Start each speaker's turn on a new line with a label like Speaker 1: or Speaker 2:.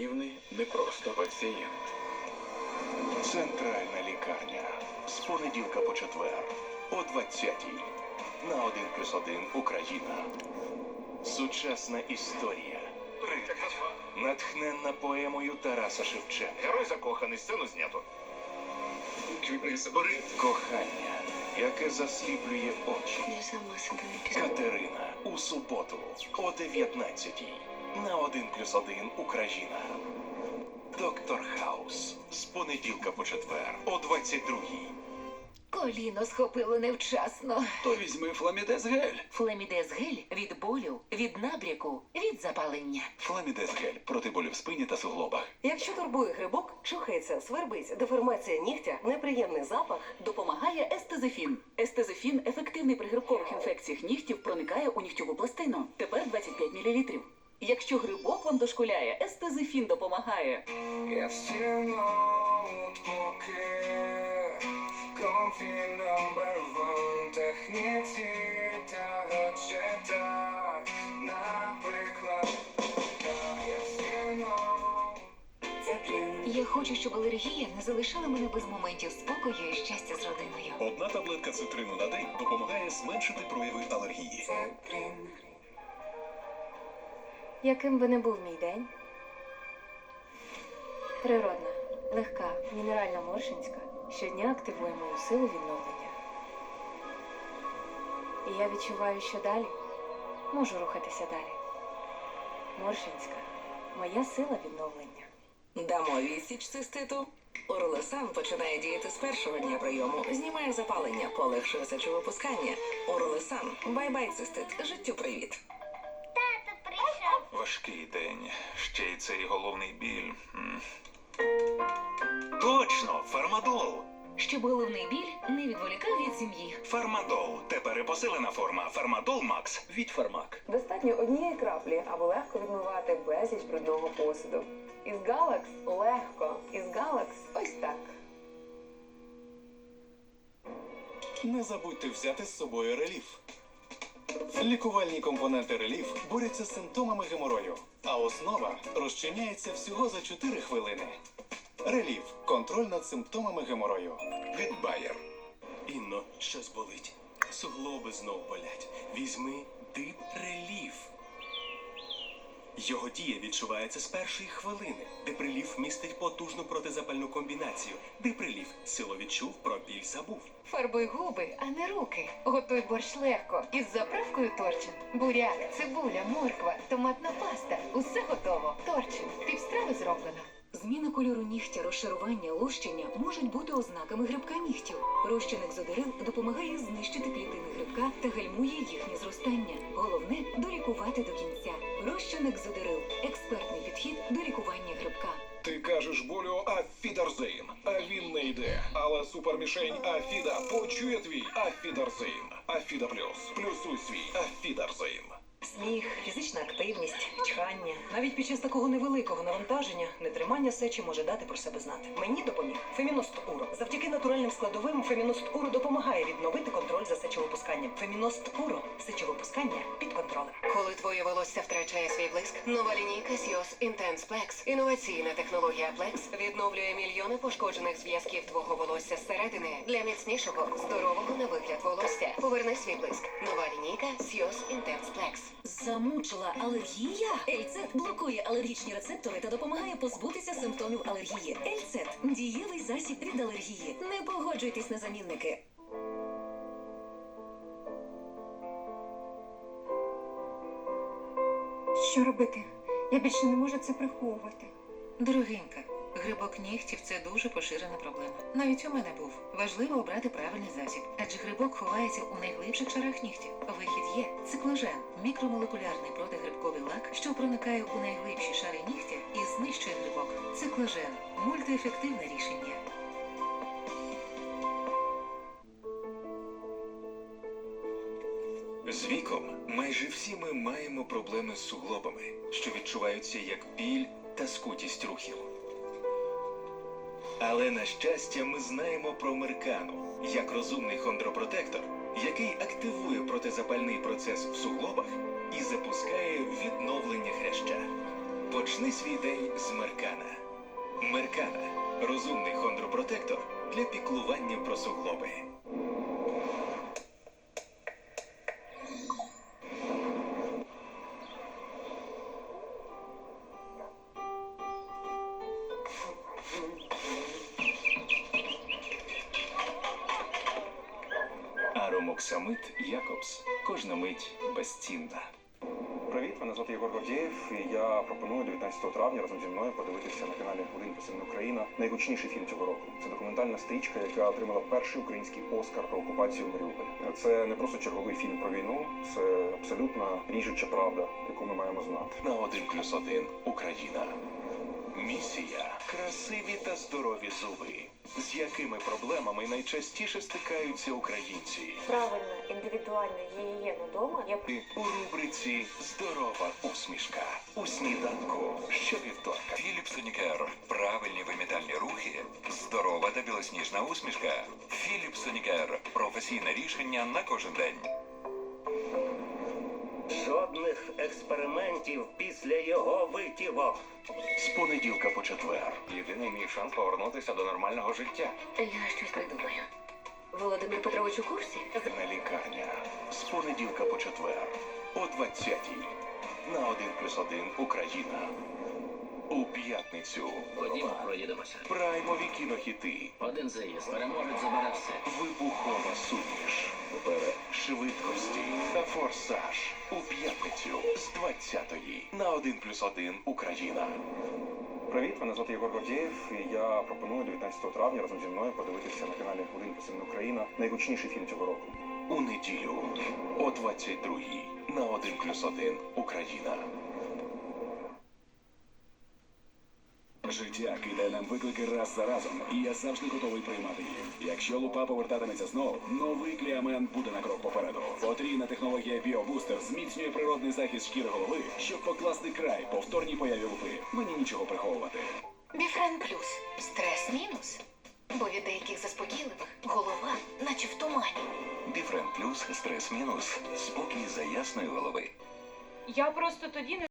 Speaker 1: наївний, не просто пацієнт.
Speaker 2: Центральна лікарня. З понеділка по четвер. О 20-й. На 1 плюс 1 Україна. Сучасна історія. Натхненна поемою Тараса Шевченка.
Speaker 1: Герой закоханий, сцену знято.
Speaker 2: Кохання, яке засліплює очі.
Speaker 3: Я сама себе не пізнаю.
Speaker 2: Катерина у суботу о 19-й. На 1 плюс 1 Україна. Доктор Хаус. З понеділка по четвер о 22-й.
Speaker 4: Коліно схопило невчасно.
Speaker 1: То візьми фламідез гель.
Speaker 4: Флемідез гель від болю, від набряку, від запалення.
Speaker 2: Фламідез гель проти болю в спині та суглобах.
Speaker 5: Якщо турбує грибок, чухається, свербить, деформація нігтя, неприємний запах,
Speaker 6: Допомагає естезифін. Естезифін ефективний при грибкових інфекціях нігтів проникає у нігтєву пластину. Тепер 25 мл. Якщо грибок вам дошкуляє, естезифін допомагає.
Speaker 7: Я still поки в комфі номер вон техніці та
Speaker 4: хочу, щоб алергія не залишала мене без моментів спокою і щастя з родиною.
Speaker 2: Одна таблетка цитрину на день допомагає зменшити прояви алергії.
Speaker 7: Плін.
Speaker 3: Яким би не був мій день? Природна, легка, мінеральна моршинська щодня активує мою силу відновлення. І я відчуваю, що далі можу рухатися далі. Моршинська моя сила відновлення.
Speaker 5: Дамо відсіч циститу. Орлесан починає діяти з першого дня прийому, знімає запалення, полегшує сечовипускання. Орлесан, бай-бай цистит, життю привіт.
Speaker 2: Важкий день. Ще й цей головний біль. М. Точно! Фармадол!
Speaker 4: Щоб головний біль не відволікав від сім'ї.
Speaker 2: Фармадол. Тепер і посилена форма. Фармадол Макс від Фармак.
Speaker 8: Достатньо однієї краплі, аби легко відмивати безліч брудного посуду. Із Галакс легко. Із Галакс ось так.
Speaker 9: Не забудьте взяти з собою реліф. Лікувальні компоненти реліф борються з симптомами геморою, а основа розчиняється всього за 4 хвилини. Реліф контроль над симптомами геморою.
Speaker 2: Від Байер.
Speaker 10: Інно, щось болить. Суглоби знов болять. Візьми дип реліф. Його дія відчувається з першої хвилини. Деприлів містить потужну протизапальну комбінацію. Деприлів сило відчув, про біль забув.
Speaker 4: Фарбуй губи, а не руки. Готуй борщ легко. Із заправкою торчин. Буряк, цибуля, морква, томатна паста. Усе готово. Торчин. Півстрави зроблено. Зміна кольору нігтя, розшарування, лущення можуть бути ознаками грибка нігтів. Розчинник зодерил допомагає знищити клітини грибка та гальмує їхнє зростання. Головне долікувати до кінця. Розчинник зодерил експертний підхід до лікування грибка.
Speaker 9: Ти кажеш болю Афідерзейн, а він не йде. Але супермішень Афіда почує твій Афідерзейн. Афіда плюс. Плюсуй свій Афідерзейн.
Speaker 5: Сміх, фізична активність, чхання. Навіть під час такого невеликого навантаження нетримання сечі може дати про себе знати. Мені допоміг Феміност Уро. Завдяки натуральним складовим Феміност Уро допомагає відновити контроль за сечовипусканням. Феміност Уро сечовипускання під контролем.
Speaker 6: Коли твоє волосся втрачає свій блиск, нова лінійка Sios Intense Plex. Інноваційна технологія Plex відновлює мільйони пошкоджених зв'язків твого волосся зсередини для міцнішого, здорового на вигляд волосся. Поверни свій блиск. Нова лінійка Sios Intense Plex.
Speaker 4: Замучила алергія? Ельцет блокує алергічні рецептори та допомагає позбутися симптомів алергії. Ельцет дієвий засіб від алергії. Не погоджуйтесь на замінники.
Speaker 3: Що робити? Я більше не можу це приховувати.
Speaker 6: Дорогенька, грибок нігтів це дуже поширена проблема. Навіть у мене був. Важливо обрати правильний засіб, адже грибок ховається у найглибших шарах нігтів. Вихід є цикложен, мікромолекулярний протигрибковий лак, що проникає у найглибші шари нігтя і знищує грибок. Цикложен мультиефективне рішення.
Speaker 2: З віком майже всі ми маємо проблеми з суглобами, що відчуваються як біль та скутість рухів. Але на щастя, ми знаємо про меркану як розумний хондропротектор, який активує протизапальний процес в суглобах і запускає відновлення хряща.
Speaker 11: Почни свій день з Меркана. Меркана розумний хондропротектор для піклування про суглоби. Аромоксамит Якобс. Кожна мить безцінна.
Speaker 12: Привіт, мене звати Єгор Гордієв, і я пропоную 19 травня разом зі мною подивитися на каналі Один Посильна Україна найгучніший фільм цього року. Це документальна стрічка, яка отримала перший український Оскар про окупацію Маріуполя. Це не просто черговий фільм про війну, це абсолютно ріжуча правда, яку ми маємо знати.
Speaker 2: На 1 плюс 1 Україна. Місія красиві та здорові зуби. З якими проблемами найчастіше стикаються українці?
Speaker 3: Правильна індивідуальна гігієна дома я
Speaker 2: У рубриці Здорова усмішка у сніданку щовівторка.
Speaker 1: Філіп Сонікер. Правильні вимітальні рухи. Здорова та білосніжна усмішка. Філіп Сонікер. Професійне рішення на кожен день.
Speaker 10: Жодних експериментів після його витівок.
Speaker 2: З понеділка по четвер.
Speaker 1: Єдиний мій шанс повернутися до нормального життя.
Speaker 4: Я щось придумаю. Володимир Петрович у курсі?
Speaker 2: На лікарня. З понеділка по четвер. О 20-й. На 1 плюс 1 Україна. У п'ятницю.
Speaker 10: Ходімо, проїдемося.
Speaker 2: Праймові кінохіти.
Speaker 10: Один заїзд. Переможець забере все.
Speaker 2: Вибухова суміш. Вперед. Швидкості та форсаж. У п'ятницю з 20-ї. На 1 плюс 1 Україна.
Speaker 12: Привіт, мене звати Єгор Гордієв, і я пропоную 19 травня разом зі мною подивитися на каналі Один Посильна Україна найгучніший фільм цього року.
Speaker 2: У неділю о 22-й. На 1 плюс 1 Україна.
Speaker 11: Життя кидає нам виклики раз за разом, і я завжди готовий приймати їх. Якщо лупа повертатиметься знов, новий кліамен буде на крок попереду. Потрійна технологія Біобустер зміцнює природний захист шкіри голови, щоб покласти край повторній появі лупи. Мені нічого приховувати.
Speaker 4: Біфрен плюс. Стрес мінус. Бо від деяких заспокійливих голова, наче в тумані.
Speaker 1: Біфрен плюс стрес мінус. Спокій за ясної голови.
Speaker 3: Я просто тоді не